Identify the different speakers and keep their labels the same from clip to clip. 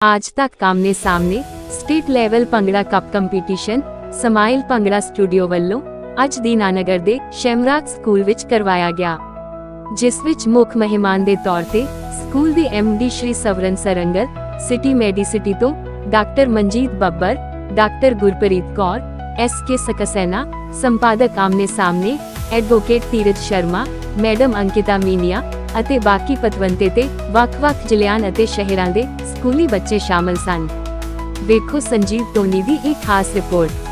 Speaker 1: आज तक Aamne Samne state level Bhangra cup competition smile Bhangra studio ਵੱਲੋਂ ਅੱਜ ਦੀਨਾਨਗਰ ਦੇ ਸ਼ੈਮਰਾਜ ਸਕੂਲ ਵਿੱਚ ਕਰਵਾਇਆ ਗਿਆ ਜਿਸ ਵਿੱਚ ਮੁੱਖ ਮਹਿਮਾਨ ਦੇ ਤੌਰ ਤੇ ਸਕੂਲ ਦੇ ਡੀ ਸ਼੍ਰੀ ਸਵਰਨ ਸਰੰਗਲ ਸਿਟੀ ਮੈਡੀਸਿਟੀ ਤੋਂ doctor Manjit Babbar doctor Gurpreet Kaur S K Saxena ਸੰਪਾਦਕ ਆਮਨੇ ਸਾਹਮਣੇ ਐਡਵੋਕੇਟ ਤੀਰਥ ਸ਼ਰਮਾ ਮੈਡਮ ਅੰਕਿਤਾ ਮੀਨੀਆ ਅਤੇ ਬਾਕੀ ਪਤਵੰਤੇ ਤੇ ਵੱਖ-ਵੱਖ ਜ਼ਿਲ੍ਹਿਆਂ ਅਤੇ ਸ਼ਹਿਰਾਂ ਦੇ ਸਕੂਲੀ ਬੱਚੇ ਸ਼ਾਮਲ ਸਨ। ਵੇਖੋ ਸੰਜੀਵ ਟੋਨੀ ਦੀ ਇੱਕ ਖਾਸ ਰਿਪੋਰਟ।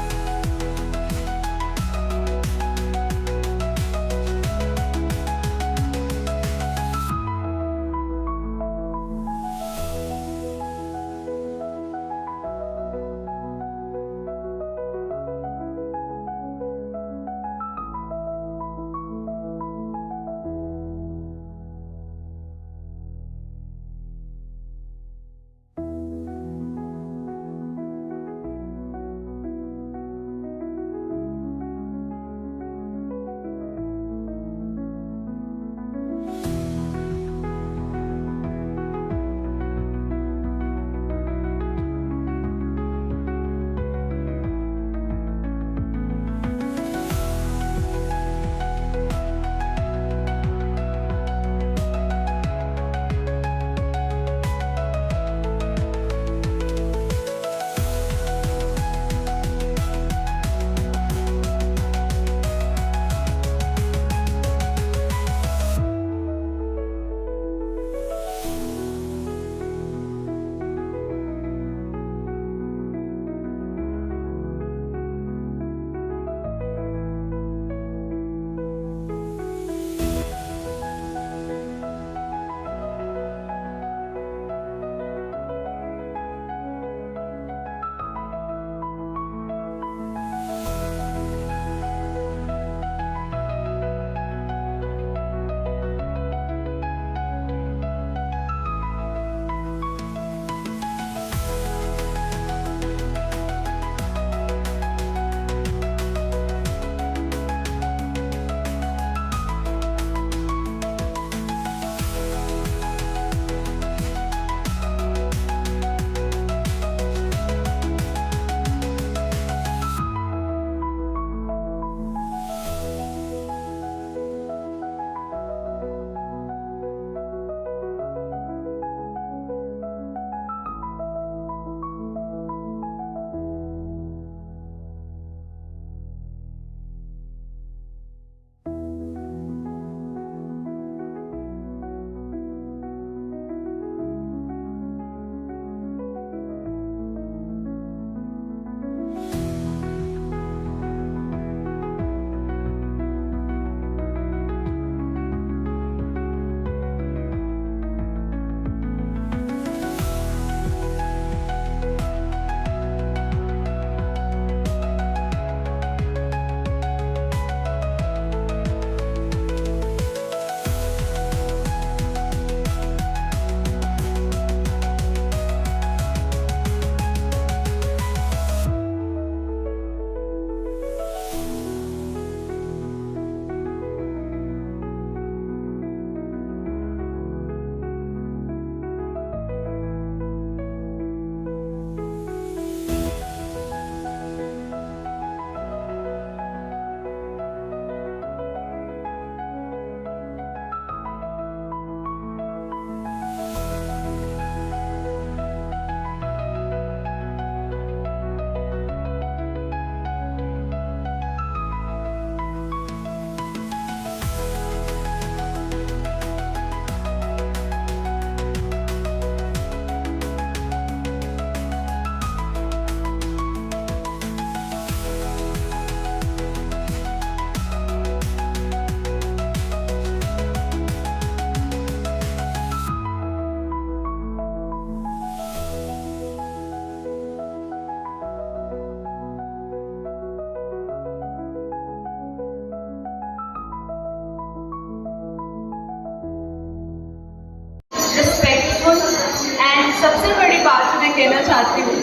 Speaker 2: कहना चाहती हूँ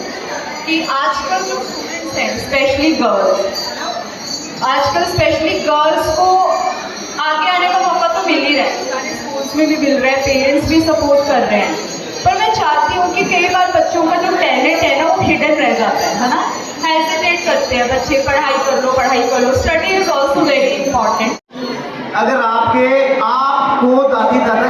Speaker 2: कि आजकल जो स्टूडेंट्स हैं स्पेशली गर्ल्स आजकल स्पेशली गर्ल्स को आगे आने का मौका तो मिल ही रहा है। सारे स्कूल्स में भी मिल रहा है पेरेंट्स भी सपोर्ट कर रहे हैं। पर मैं चाहती हूँ कि कई बार बच्चों का जो टैलेंट है ना वो हिडन रह जाता है है ना? हेजिटेट करते हैं बच्चे, पढ़ाई कर लो, पढ़ाई कर लो। Study is also very important
Speaker 3: अगर आपके, आपको दादी दादा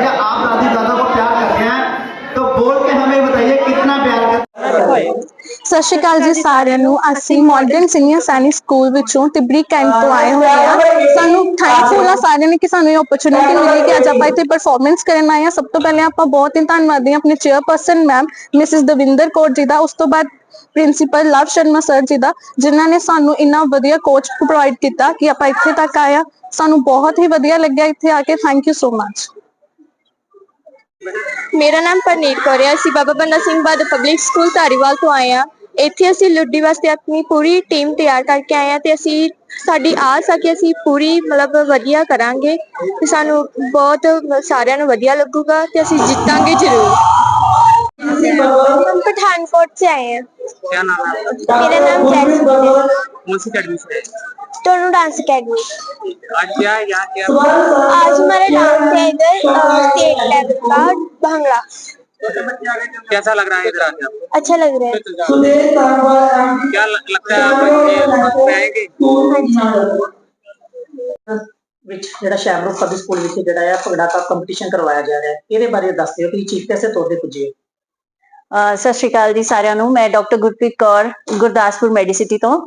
Speaker 4: ਸਤਿ ਸ਼੍ਰੀ ਅਕਾਲ ਜੀ ਸਾਰਿਆਂ ਨੂੰ। ਅਸੀਂ ਮਾਡਰਨ ਸੀਨੀਅਰ ਸੈਨਿਕ ਸਕੂਲ ਵਿੱਚੋਂ ਤਿਬੜੀ ਕੈਂਪ ਤੋਂ ਆਏ ਹੋਏ ਆ। ਸਾਨੂੰ ਥੈਂਕਫੁਲ ਆ, ਸਾਰਿਆਂ ਨੇ ਕਿ ਸਾਨੂੰ ਇਹ ਓਪਰਚੁਨਿਟੀ ਮਿਲੀ ਕਿ ਅੱਜ ਆਪਾਂ ਇੱਥੇ ਪਰਫਾਰਮੈਂਸ ਕਰਨ ਆਏ ਆ। ਸਭ ਤੋਂ ਪਹਿਲੇ ਆਪਾਂ ਬਹੁਤ ਹੀ ਧੰਨਵਾਦੀ ਆ ਆਪਣੇ chairperson ma'am Mrs Davinder Kaur ji ਦਾ, ਉਸ ਤੋਂ ਬਾਅਦ ਪ੍ਰਿੰਸੀਪਲ ਲਵ ਸ਼ਰਮਾ ਸਰ ਜੀ ਦਾ, ਜਿਨ੍ਹਾਂ ਨੇ ਸਾਨੂੰ ਇੰਨਾ ਵਧੀਆ ਕੋਚ ਪ੍ਰੋਵਾਈਡ ਕੀਤਾ ਕਿ ਆਪਾਂ ਇੱਥੇ ਤੱਕ ਆਏ ਆ। ਸਾਨੂੰ ਬਹੁਤ ਹੀ ਵਧੀਆ ਲੱਗਿਆ ਇੱਥੇ ਆ ਕੇ। ਥੈਂਕ ਯੂ ਸੋ ਮਚ ਮੇਰਾ ਨਾਮ ਪਰਨੀਤ ਕੌਰ ਹੈ ਅਸੀਂ ਬਾਬਾ ਬੰਦਾ ਸਿੰਘ ਬਹਾਦਰ ਪਬਲਿਕ ਸਕੂਲ ਧਾਰੀਵਾਲ ਤੋਂ ਆਏ ਆ ਇੱਥੇ ਅਸੀਂ ਲੁੱਡੀ ਵਾਸਤੇ ਆਪਣੀ ਪੂਰੀ ਟੀਮ ਤਿਆਰ ਕਰਕੇ ਆਏ ਆ ਤੇ ਅਸੀਂ ਸਾਡੀ ਆਸ ਆ ਕਿ ਅਸੀਂ ਪੂਰੀ ਮਤਲਬ ਵਧੀਆ ਕਰਾਂਗੇ ਤੇ ਸਾਨੂੰ ਬਹੁਤ ਸਾਰਿਆਂ ਨੂੰ ਵਧੀਆ ਲੱਗੂਗਾ ਤੇ ਅਸੀਂ ਜਿੱਤਾਂਗੇ ਜ਼ਰੂਰ हम पठानकोट से आए हैं
Speaker 5: क्या नाम है आपका?
Speaker 4: मेरा नाम जैस्मिन है
Speaker 5: कौन सी अकेडमी से है
Speaker 4: टोनू डांस अकेडमी
Speaker 5: आज क्या है यहाँ क्या
Speaker 4: आज हमारा डांस है इधर स्टेट लेवल का भांगड़ा
Speaker 5: कैसा लग रहा है इधर आके आपको
Speaker 4: अच्छा लग रहा है
Speaker 5: क्या लग- लगता है आप बच्चे वक्त में आएंगे
Speaker 6: ਵਿੱਚ ਜਿਹੜਾ ਸ਼ੈਮਰੂਖ ਪਬਲਿਕ ਸਕੂਲ ਵਿਖੇ ਜਿਹੜਾ ਹੈ ਭੰਗੜਾ ਦਾ ਕੰਪੀਟੀਸ਼ਨ ਕਰਵਾਇਆ ਜਾ ਰਿਹਾ ਹੈ ਇਹਦੇ ਬਾਰੇ ਦੱਸ ਦਿਓ ਕਿ ਚੀਫ ਕੈਸੇ ਤੌਰ ਤੇ ਪੁੱਜੇ ਹੋ?
Speaker 7: ਅਹ ਸਤਿ ਸ਼੍ਰੀ ਅਕਾਲ ਜੀ ਸਾਰਿਆਂ ਨੂੰ ਮੈਂ ਡਾਕਟਰ ਗੁਰਪ੍ਰੀਤ ਕੌਰ ਗੁਰਦਾਸਪੁਰ ਮੈਡੀਸਿਟੀ ਤੋਂ ਅਹ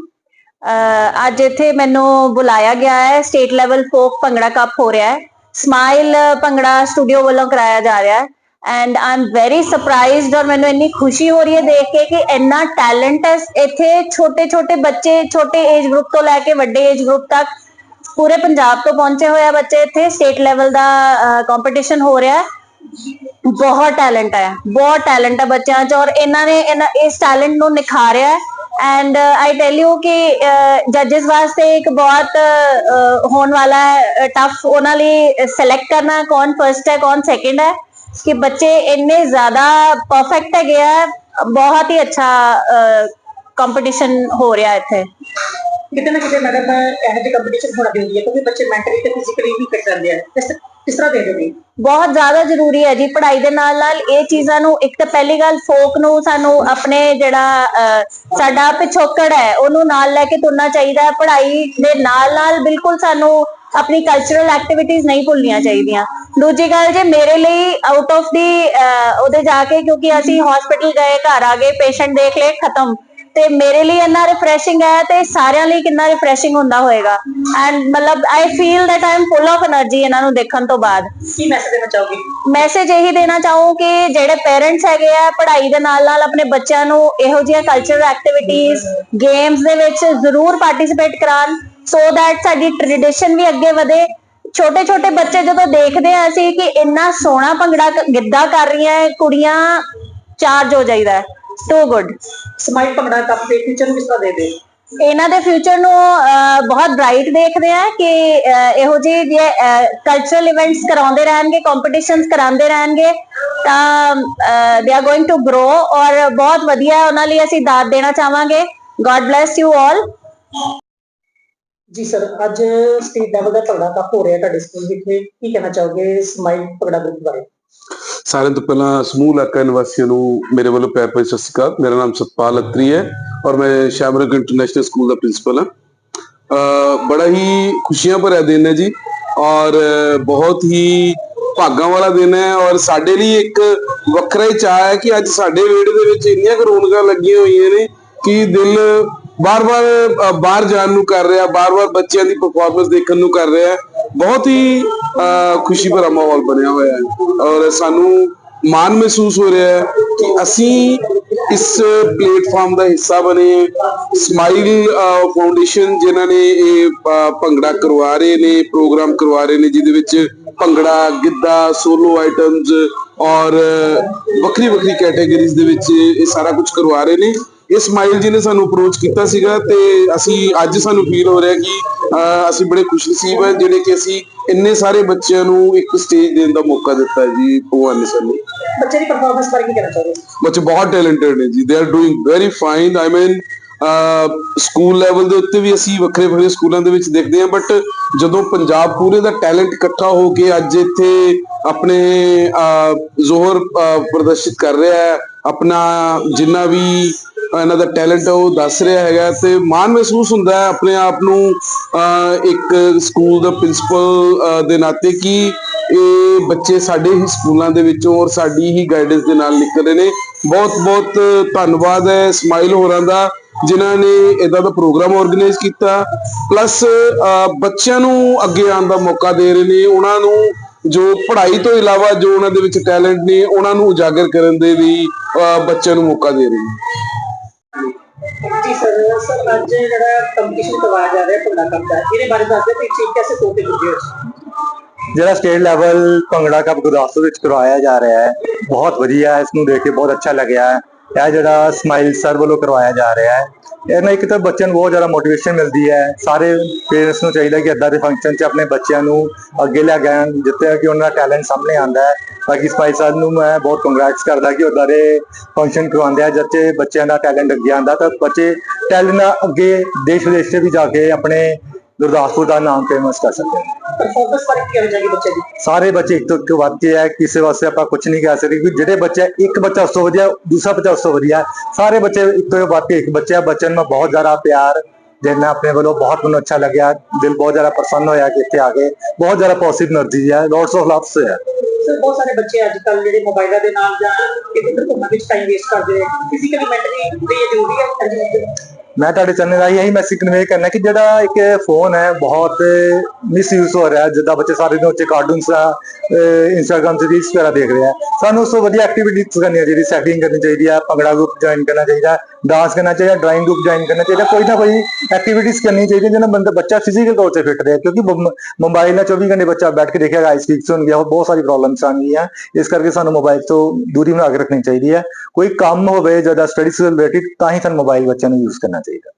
Speaker 7: ਅੱਜ ਇੱਥੇ ਮੈਨੂੰ ਬੁਲਾਇਆ ਗਿਆ ਹੈ। State level folk bhangra cup ਹੋ ਰਿਹਾ ਹੈ। ਸਮਾਈਲ ਭੰਗੜਾ ਸਟੂਡੀਓ ਵੱਲੋਂ ਕਰਾਇਆ ਜਾ ਰਿਹਾ ਹੈ। And I am very surprised ਔਰ ਮੈਨੂੰ ਇੰਨੀ ਖੁਸ਼ੀ ਹੋ ਰਹੀ ਹੈ ਦੇਖ ਕੇ ਕਿ ਇੰਨਾ ਟੈਲੈਂਟ ਹੈ ਇੱਥੇ ਛੋਟੇ ਛੋਟੇ ਬੱਚੇ, ਛੋਟੇ ਏਜ ਗਰੁੱਪ ਤੋਂ ਲੈ ਕੇ ਵੱਡੇ ਏਜ ਗਰੁੱਪ ਤੱਕ ਪੂਰੇ ਪੰਜਾਬ ਤੋਂ ਪਹੁੰਚੇ ਹੋਏ ਆ ਬੱਚੇ ਇੱਥੇ। ਸਟੇਟ ਲੈਵਲ ਦਾ ਕੰਪੀਟੀਸ਼ਨ ਹੋ ਰਿਹਾ ਹੈ। ਬਹੁਤ ਟੈਲੈਂਟ ਹੈ। ਬਹੁਤ ਟੈਲੈਂਟ ਹੈ ਬੱਚਿਆਂ 'ਚ ਔਰ ਇਹਨਾਂ ਨੇ, ਇਹਨਾਂ, ਇਸ ਟੈਲੈਂਟ ਨੂੰ ਨਿਖਾਰਿਆ ਹੈ। ਐਂਡ ਆਈ ਟੈਲ ਯੂ ਕਿ ਜੱਜਸ ਵਾਸਤੇ ਇੱਕ ਬਹੁਤ ਹੋਣ ਵਾਲਾ ਹੈ ਟਫ ਉਹਨਾਂ ਲਈ ਸਿਲੈਕਟ ਕਰਨਾ ਕੌਣ ਫਰਸਟ ਹੈ ਕੌਣ ਸੈਕਿੰਡ ਹੈ ਕਿ ਬੱਚੇ ਇੰਨੇ ਜ਼ਿਆਦਾ ਪਰਫੈਕਟ ਹੈਗੇ ਆ ਬਹੁਤ ਹੀ ਅੱਛਾ ਕੰਪੀਟੀਸ਼ਨ ਹੋ ਰਿਹਾ ਇੱਥੇ
Speaker 6: ਕਿਤੇ ਨਾ ਕਿਤੇ ਲੱਗਦਾ ਹੈ ਜਿਹੇ ਕੰਪੀਟੀਸ਼ਨ ਹੋਣਾ ਜ਼ਰੂਰੀ ਹੈ ਕਿਉਂਕਿ ਬੱਚੇ ਮੈਂਟਲੀ ਤੇ ਫਿਜ਼ੀਕਲੀ ਵੀ ਫਿੱਟ ਰਹਿੰਦੇ ਆ ਕਿਸ ਤਰ੍ਹਾਂ ਦੇ ਦੇਣੀ
Speaker 7: ਬਹੁਤ ਜ਼ਿਆਦਾ ਜ਼ਰੂਰੀ ਹੈ ਜੀ ਪੜ੍ਹਾਈ ਦੇ ਨਾਲ ਨਾਲ ਇਹ ਚੀਜ਼ਾਂ ਨੂੰ ਇੱਕ ਤਾਂ ਪਹਿਲੀ ਗੱਲ ਫੋਕ ਨੂੰ ਸਾਨੂੰ ਆਪਣੇ ਜਿਹੜਾ ਅਹ, ਸਾਡਾ ਪਿਛੋਕੜ ਹੈ ਉਹਨੂੰ ਨਾਲ ਲੈ ਕੇ ਤੁਰਨਾ ਚਾਹੀਦਾ ਹੈ। ਪੜ੍ਹਾਈ ਦੇ ਨਾਲ ਨਾਲ ਬਿਲਕੁਲ ਸਾਨੂੰ ਆਪਣੀ ਕਲਚਰਲ ਐਕਟੀਵਿਟੀਜ਼ ਨਹੀਂ ਭੁੱਲਣੀਆਂ ਚਾਹੀਦੀਆਂ। ਦੂਜੀ ਗੱਲ ਜੇ ਮੇਰੇ ਲਈ ਆਊਟ ਆਫ ਦੀ ਉਹਦੇ ਜਾ ਕੇ ਕਿਉਂਕਿ ਅਸੀਂ ਹਸਪੀਟਲ ਗਏ ਘਰ ਆ ਗਏ ਪੇਸ਼ੈਂਟ ਦੇਖ ਲਏ ਖਤਮ। ਤੇ ਮੇਰੇ ਲਈ ਇੰਨਾ ਰਿਫਰੈਸ਼ਿੰਗ ਹੈ ਤੇ ਸਾਰਿਆਂ ਲਈ ਕਿੰਨਾ ਰਿਫਰੈਸ਼ਿੰਗ ਹੁੰਦਾ ਹੋਵੇਗਾ ਐਂਡ ਮਤਲਬ I feel that I full of energy ਇਹਨਾਂ ਨੂੰ ਦੇਖਣ ਤੋਂ ਬਾਅਦ।
Speaker 6: ਕੀ ਮੈਸੇਜ ਦੇਣਾ ਚਾਹੋਗੇ?
Speaker 7: ਮੈਸੇਜ ਇਹੀ ਦੇਣਾ ਚਾਹੂੰ ਕਿ ਜਿਹੜੇ ਪੇਰੈਂਟਸ ਹੈਗੇ ਆ ਪੜ੍ਹਾਈ ਦੇ ਨਾਲ ਨਾਲ ਆਪਣੇ ਬੱਚਿਆਂ ਨੂੰ ਇਹੋ ਜਿਹੀਆਂ ਕਲਚਰਲ ਐਕਟੀਵਿਟੀਆਂ ਗੇਮਸ ਦੇ ਵਿੱਚ ਜ਼ਰੂਰ ਪਾਰਟਿਸਿਪੇਟ ਕਰਾਣ ਸੋ ਦੈਟ ਸਾਡੀ ਟ੍ਰੈਡੀਸ਼ਨ ਵੀ ਅੱਗੇ ਵਧੇ। ਛੋਟੇ ਛੋਟੇ ਬੱਚੇ ਜਦੋਂ ਦੇਖਦੇ ਆ ਅਸੀਂ ਕਿ ਇੰਨਾ ਸੋਹਣਾ ਭੰਗੜਾ ਗਿੱਧਾ ਕਰ ਰਹੀਆਂ ਕੁੜੀਆਂ ਚਾਰਜ ਹੋ ਜਾਈਦਾ। To good
Speaker 6: smile bhangra cup ਦੇ ਫਿਊਚਰ ਨੂੰ ਕਿਸ ਤਰ੍ਹਾਂ ਦੇ ਦੇ।
Speaker 7: ਇਹਨਾਂ ਦੇ ਫਿਊਚਰ ਨੂੰ ਬਹੁਤ ਬ੍ਰਾਈਟ ਦੇਖਦੇ ਆ ਕਿ ਇਹੋ ਜਿਹੇ ਜੇ ਕਲਚਰਲ ਇਵੈਂਟਸ ਕਰਾਉਂਦੇ ਰਹਿਣਗੇ ਕੰਪੀਟੀਸ਼ਨਸ ਕਰਾਉਂਦੇ ਰਹਿਣਗੇ ਤਾਂ they are going to grow ਔਰ ਬਹੁਤ ਵਧੀਆ ਉਹਨਾਂ ਲਈ ਅਸੀਂ ਦਾਤ ਦੇਣਾ ਚਾਹਾਂਗੇ। ਗੋਡ ਬlesਸ ਯੂ ਆਲ
Speaker 6: ਜੀ ਸਰ ਅੱਜ ਸਟੇਟ ਲੈਵਲ ਦਾ ਭੰਗੜਾ ਕੱਪ ਹੋ ਰਿਹਾ ਤੁਹਾਡੇ ਸਕੂਲ ਵਿਖੇ ਕੀ ਕਹਿਣਾ ਚਾਹੋਗੇ ਸਮਾਈਲ ਭੰਗੜਾ ਗਰੁੱਪ ਬਾਰੇ?
Speaker 8: ਸਾਰਿਆਂ ਤੋਂ ਪਹਿਲਾਂ ਸਮੂਹ ਇਲਾਕਾ ਨਿਵਾਸੀਆਂ ਨੂੰ ਮੇਰੇ ਵੱਲੋਂ ਪਿਆਰ ਭਰੀ ਸਤਿ ਸ਼੍ਰੀ ਅਕਾਲ। ਮੇਰਾ ਨਾਮ ਸਤਪਾਲ ਅਤਰੀ ਹੈ ਔਰ ਮੈਂ ਸ਼ਾਮਰਕ ਇੰਟਰਨੈਸ਼ਨਲ ਸਕੂਲ ਦਾ ਪ੍ਰਿੰਸੀਪਲ ਹਾਂ। ਅਹ ਬੜਾ ਹੀ ਖੁਸ਼ੀਆਂ ਭਰਿਆ ਦਿਨ ਹੈ ਜੀ ਔਰ ਬਹੁਤ ਹੀ ਭਾਗਾਂ ਵਾਲਾ ਦਿਨ ਹੈ ਔਰ ਸਾਡੇ ਲਈ ਇੱਕ ਵੱਖਰਾ ਹੀ ਚਾਹ ਹੈ ਕਿ ਅੱਜ ਸਾਡੇ ਵਿਹੜੇ ਦੇ ਵਿੱਚ ਇੰਨੀਆਂ ਕੁ ਰੌਣਕਾਂ ਲੱਗੀਆਂ ਹੋਈਆਂ ਨੇ ਕਿ ਦਿਲ ਬਾਰ-ਬਾਰ ਬਾਹਰ ਜਾਣ ਨੂੰ ਕਰ ਰਿਹਾ, ਬਾਰ-ਬਾਰ ਬੱਚਿਆਂ ਦੀ ਪਰਫਾਰਮੈਂਸ ਦੇਖਣ ਨੂੰ ਕਰ ਰਿਹਾ। ਬਹੁਤ ਹੀ ਖੁਸ਼ੀ ਭਰਾ ਮਾਹੌਲ ਬਣਿਆ ਹੋਇਆ ਹੈ। ਔਰ ਸਾਨੂੰ ਮਾਣ ਮਹਿਸੂਸ ਹੋ ਰਿਹਾ ਹੈ ਕਿ ਅਸੀਂ ਇਸ ਪਲੇਟਫਾਰਮ ਦਾ ਹਿੱਸਾ ਬਣੇ ਸਮਾਈਲ ਫਾਊਂਡੇਸ਼ਨ ਜਿਨ੍ਹਾਂ ਨੇ ਇਹ ਭੰਗੜਾ ਕਰਵਾ ਰਹੇ ਨੇ ਪ੍ਰੋਗਰਾਮ ਕਰਵਾ ਰਹੇ ਨੇ, ਜਿਹਦੇ ਵਿੱਚ ਭੰਗੜਾ, ਗਿੱਧਾ ਸੋਲੋ ਆਈਟਮਸ ਔਰ ਵੱਖਰੀ ਵੱਖਰੀ ਕੈਟਾਗਰੀਜ਼ ਦੇ ਵਿੱਚ ਇਹ ਸਾਰਾ ਕੁਝ ਕਰਵਾ ਰਹੇ ਨੇ। ਇਹ ਸਮਾਈਲ ਜੀ ਨੇ ਸਾਨੂੰ ਅਪਰੋਚ ਕੀਤਾ ਸੀਗਾ ਤੇ ਅਸੀਂ ਅੱਜ ਸਾਨੂੰ ਫੀਲ ਹੋ ਰਿਹਾ ਕਿ ਅਹ, ਅਸੀਂ ਬੜੇ ਖੁਸ਼ਨਸੀਬ ਹਾਂ ਜਿਹੜੇ ਕਿ ਅਸੀਂ ਇੰਨੇ ਸਾਰੇ ਬੱਚਿਆਂ ਨੂੰ ਇੱਕ ਸਟੇਜ ਦੇਣ ਦਾ ਮੌਕਾ ਦਿੱਤਾ ਹੈ ਜੀ ਭਗਵਾਨ ਨੇ ਸਾਨੂੰ।
Speaker 6: ਬੱਚੇ ਦੀ ਪਰਫਾਰਮੈਂਸ ਬਾਰੇ ਕੀ ਕਹਿਣਾ ਚਾਹੋਗੇ?
Speaker 8: ਬੱਚੇ ਬਹੁਤ ਟੈਲੈਂਟਡ ਨੇ ਜੀ they are doing very fine I mean school level ਦੇ ਉੱਤੇ ਵੀ ਅਸੀਂ ਵੱਖਰੇ ਵੱਖਰੇ ਸਕੂਲਾਂ ਦੇ ਵਿੱਚ ਦੇਖਦੇ ਹਾਂ ਬਟ ਜਦੋਂ ਪੰਜਾਬ ਪੂਰੇ ਦਾ ਟੈਲੈਂਟ ਇਕੱਠਾ ਹੋ ਕੇ ਅੱਜ ਇੱਥੇ ਆਪਣੇ ਅਹ, ਜ਼ੋਹਰ ਅਹ, ਪ੍ਰਦਰਸ਼ਿਤ ਕਰ ਰਿਹਾ ਹੈ ਆਪਣਾ ਜਿੰਨਾ ਵੀ ਇਹਨਾਂ ਦਾ ਟੈਲੈਂਟ ਉਹ ਦੱਸ ਰਿਹਾ ਹੈਗਾ ਤੇ ਮਾਣ ਮਹਿਸੂਸ ਹੁੰਦਾ ਹੈ ਆਪਣੇ ਆਪ ਨੂੰ ਅਹ, ਇੱਕ ਸਕੂਲ ਦਾ ਪ੍ਰਿੰਸੀਪਲ ਦੇ ਨਾਤੇ ਕਿ ਇਹ ਬੱਚੇ ਸਾਡੇ ਹੀ ਸਕੂਲਾਂ ਦੇ ਵਿੱਚੋਂ ਔਰ ਸਾਡੀ ਹੀ ਗਾਈਡੈਂਸ ਦੇ ਨਾਲ ਨਿਕਲ ਰਹੇ ਨੇ। ਬਹੁਤ ਬਹੁਤ ਧੰਨਵਾਦ ਹੈ ਸਮਾਈਲ ਹੋਰਾਂ ਦਾ ਜਿਨ੍ਹਾਂ ਨੇ ਇਦਾਂ ਦਾ ਪ੍ਰੋਗਰਾਮ ਆਰਗੇਨਾਈਜ਼ ਕੀਤਾ। ਪਲੱਸ ਬੱਚਿਆਂ ਨੂੰ ਅੱਗੇ ਆਉਣ ਦਾ ਮੌਕਾ ਦੇ ਰਹੇ ਨੇ। ਉਹਨਾਂ ਨੂੰ ਜੋ ਪੜ੍ਹਾਈ ਤੋਂ ਇਲਾਵਾ ਜੋ ਉਹਨਾਂ ਦੇ ਵਿੱਚ ਟੈਲੈਂਟ ਨੇ ਉਹਨਾਂ ਨੂੰ ਉਜਾਗਰ ਕਰਨ ਦੇ ਲਈ ਅਹ, ਬੱਚਿਆਂ ਨੂੰ ਮੌਕਾ ਦੇ ਰਹੇ ਨੇ।
Speaker 6: ਜੀ ਸਰ ਸਰ, ਅੱਜ ਜਿਹੜਾ ਕੰਪੀਟੀਸ਼ਨ ਕਰਵਾਇਆ ਜਾ ਰਿਹਾ ਭੰਗੜਾ ਕੱਪ ਦਾ, ਇਹਦੇ ਬਾਰੇ ਦੱਸ ਦਿਓ ਕਿ ਚੀਜ਼ ਕੈਸੇ ਸੋਚੇ ਪੁੱਜੇ ਹੋ?
Speaker 9: ਜਿਹੜਾ state level bhangra cup Gurdaspur ਵਿੱਚ ਕਰਵਾਇਆ ਜਾ ਰਿਹਾ ਹੈ, ਬਹੁਤ ਵਧੀਆ ਹੈ, ਇਸ ਨੂੰ ਦੇਖ ਕੇ ਬਹੁਤ ਅੱਛਾ ਲੱਗਿਆ ਹੈ। ਇਹ ਜਿਹੜਾ ਸਮਾਈਲ ਸਰ ਵੱਲੋਂ ਕਰਵਾਇਆ ਜਾ ਰਿਹਾ ਹੈ ਇਹ ਨਾਲ ਇੱਕ ਤਾਂ ਬੱਚਿਆਂ ਨੂੰ ਬਹੁਤ ਜ਼ਿਆਦਾ ਮੋਟੀਵੇਸ਼ਨ ਮਿਲਦੀ ਹੈ। ਸਾਰੇ ਪੇਰੈਂਟਸ ਨੂੰ ਚਾਹੀਦਾ ਕਿ ਇਦਾਂ ਦੇ ਫੰਕਸ਼ਨ 'ਚ ਆਪਣੇ ਬੱਚਿਆਂ ਨੂੰ ਅੱਗੇ ਲੈ ਕੇ ਆਉਣ, ਜਿੱਥੇ ਕਿ ਉਹਨਾਂ ਦਾ ਟੈਲੈਂਟ ਸਾਹਮਣੇ ਆਉਂਦਾ ਹੈ। ਬਾਕੀ ਸਮਾਈਲ ਸਰ ਨੂੰ ਮੈਂ ਬਹੁਤ ਕੰਗ੍ਰੈਟਸ ਕਰਦਾ ਕਿ ਉਦਾਂ ਦੇ ਫੰਕਸ਼ਨ ਕਰਵਾਉਂਦੇ ਆ, ਜਿੱਥੇ ਬੱਚਿਆਂ ਦਾ ਟੈਲੈਂਟ ਅੱਗੇ ਆਉਂਦਾ, ਤਾਂ ਬੱਚੇ ਟੈਲੈਂਟ ਅੱਗੇ ਦੇਸ਼ ਵਿਦੇਸ਼ 'ਚ ਵੀ ਜਾ ਕੇ ਆਪਣੇ ਗੁਰਦਾਸਪੁਰ ਦਾ ਨਾਮ ਫੇਮਸ ਕਰ ਸਕਦੇ ਹਾਂ
Speaker 6: ਪਰ ਫੋਕਸ ਪਰ ਕਿਵੇਂ ਜਾਏਗੀ ਬੱਚੇ ਦੀ
Speaker 9: ਸਾਰੇ ਬੱਚੇ ਇੱਕ ਤੋਂ ਇੱਕ ਵਾਕੇ ਹੈ ਕਿਸੇ ਵਾਸਤੇ ਆਪਾਂ ਕੁਝ ਨਹੀਂ ਕਹਿ ਸਕਦੇ ਕਿ ਜਿਹੜੇ ਬੱਚੇ ਇੱਕ ਬੱਚਾ ਉਸ ਤੋਂ ਵਧੀਆ ਦੂਸਰਾ ਬੱਚਾ ਉਸ ਤੋਂ ਵਧੀਆ ਸਾਰੇ ਬੱਚੇ ਇੱਕ ਤੋਂ ਵਾਕੇ ਇੱਕ ਬੱਚਾ ਬੱਚਨ ਨੂੰ ਬਹੁਤ ਜ਼ਿਆਦਾ ਪਿਆਰ देना अपने वालों बहुत मन अच्छा लग गया दिल बहुत ज़्यादा प्रसन्न होया कि इतने आ गए बहुत ज़्यादा पॉजिटिव एनर्जी है लॉट्स ऑफ़ लव्स है
Speaker 6: ਸਰ ਬਹੁਤ ਸਾਰੇ ਬੱਚੇ ਅੱਜ ਕੱਲ ਜਿਹੜੇ ਮੋਬਾਈਲਾਂ ਦੇ ਨਾਲ ਜਾਂ ਕਿਤੇ ਘੁੰਮਣ ਵਿੱਚ ਟਾਈਮ ਵੇਸਟ ਕਰਦੇ ਨੇ ਫਿਜ਼ੀਕਲੀ ਮੈਂਟਲੀ ਲਈ ਜ਼ਰੂਰੀ ਹੈ
Speaker 9: ਮੈਂ ਤੁਹਾਡੇ ਚੈਨਲ ਰਾਹੀਂ ਇਹੀ ਮੈਸੇਜ ਕਨਵੇ ਕਰਨਾ ਕਿ ਜਿਹੜਾ ਇੱਕ ਫੋਨ ਹੈ ਬਹੁਤ ਮਿਸਯੂਜ਼ ਹੋ ਰਿਹਾ ਹੈ ਜਿੱਦਾਂ ਬੱਚੇ ਸਾਰੇ ਦਿਨ ਉੱਤੇ ਕਾਰਟੂਨਸ ਦਾ ਇੰਸਟਾਗ੍ਰam ਤੇ ਰੀਲਸ ਵਗੈਰਾ ਦੇਖ ਰਹੇ ਆ ਸਾਨੂੰ ਉਸ ਤੋਂ ਵਧੀਆ ਐਕਟੀਵਿਟੀਜ਼ ਕਰਨੀਆਂ ਚਾਹੀਦੀ ਸੈਟਿੰਗ ਕਰਨੀ ਚਾਹੀਦੀ ਹੈ ਭੰਗੜਾ ਗਰੁੱਪ ਜੁਆਇਨ ਕਰਨਾ ਚਾਹੀਦਾ ਡਾਂਸ ਕਰਨਾ ਚਾਹੀਦਾ ਡਰਾਇੰਗ ਗਰੁੱਪ ਜੁਆਇਨ ਕਰਨਾ ਚਾਹੀਦਾ ਕੋਈ ਨਾ ਕੋਈ ਐਕਟੀਵਿਟੀਜ਼ ਕਰਨੀ ਚਾਹੀਦੀ ਜਿਹਨਾਂ ਬੰਦਾ ਬੱਚਾ ਫਿਜ਼ੀਕਲ ਤੌਰ ਤੇ ਫਿੱਟ ਰਹੇ ਕਿਉਂਕਿ ਮੋਬਾਈਲ ਨਾਲ 24 ਘੰਟੇ ਬੱਚਾ ਬੈਠ ਕੇ ਦੇਖੇਗਾ ਆਈਸ ਵੀਕਸ ਹੋਣਗੀਆਂ ਹੋਰ ਬਹੁਤ ਸਾਰੀ ਪ੍ਰੋਬਲਮਸ ਆਉਣਗੀਆਂ ਇਸ ਕਰਕੇ ਸਾਨੂੰ ਮੋਬਾਈਲ ਤੋਂ ਦੂਰੀ ਬਣਾ ਕੇ ਰੱਖਣੀ ਚਾਹੀਦੀ ਹੈ ਕੋਈ ਕੰਮ ਹੋਵੇ ਜਿਹਦਾ ਸਟੱਡੀਜ਼ ਰਿਲੇਟਡ ਤਾਂ ਹੀ ਸਾਨੂੰ ਮੋਬਾਈਲ ਬੱਚਿਆਂ ਨੂੰ ਯੂਜ਼ ਕਰਨਾ ਚਾਹੀਦਾ